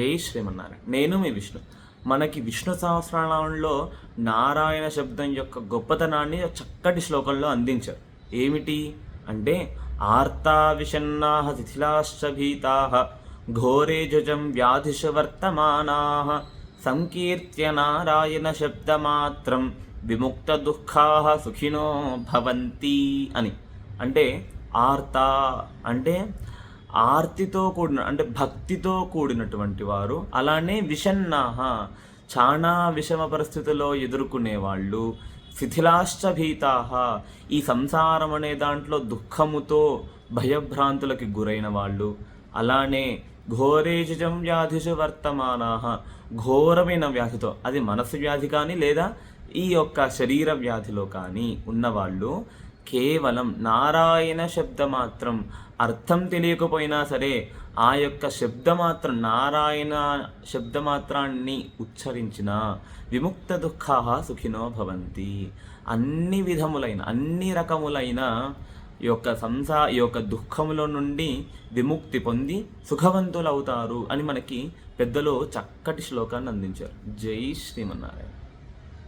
జై శ్రీమన్నారాయణ. నేను మీ విష్ణు. మనకి విష్ణు సహస్రనామంలో నారాయణ శబ్దం యొక్క గొప్పతనాన్ని చక్కటి శ్లోకంలో అందించారు. ఏమిటి? అంటే ఆర్తా విషన్నాహ శిథిలాశ్చ భీతాహ ఘోరే జుజం వ్యాధిష వర్తమానా సంకీర్త్య నారాయణ శబ్దమాత్రం విముక్త దుఃఖా సుఖినో భవంతి అని. అంటే ఆర్త అంటే ఆర్తితో కూడిన అంటే భక్తితో కూడినటువంటి వారు అలానే విషన్నాహ చాలా విషమ పరిస్థితుల్లో ఎదుర్కొనే వాళ్ళు శిథిలాశ్చ భీతాహ ఈ సంసారం అనే దాంట్లో దుఃఖముతో భయభ్రాంతులకి గురైన వాళ్ళు అలానే ఘోరేజం వ్యాధిషు వర్తమానాహ ఘోరమైన వ్యాధితో అది మనసు వ్యాధి కానీ లేదా ఈ యొక్క శరీర వ్యాధిలో కానీ ఉన్నవాళ్ళు కేవలం నారాయణ శబ్ద మాత్రం అర్థం తెలియకపోయినా సరే ఆ యొక్క శబ్దమాత్రం నారాయణ శబ్దమాత్రాన్ని ఉచ్చరించిన విముక్త దుఃఖా సుఖినో భవంతి. అన్ని విధములైన అన్ని రకములైన ఈ యొక్క సంసా ఈ యొక్క దుఃఖముల నుండి విముక్తి పొంది సుఖవంతులవుతారు అని మనకి పెద్దలు చక్కటి శ్లోకాన్ని అందించారు. జై శ్రీమన్నారాయణ.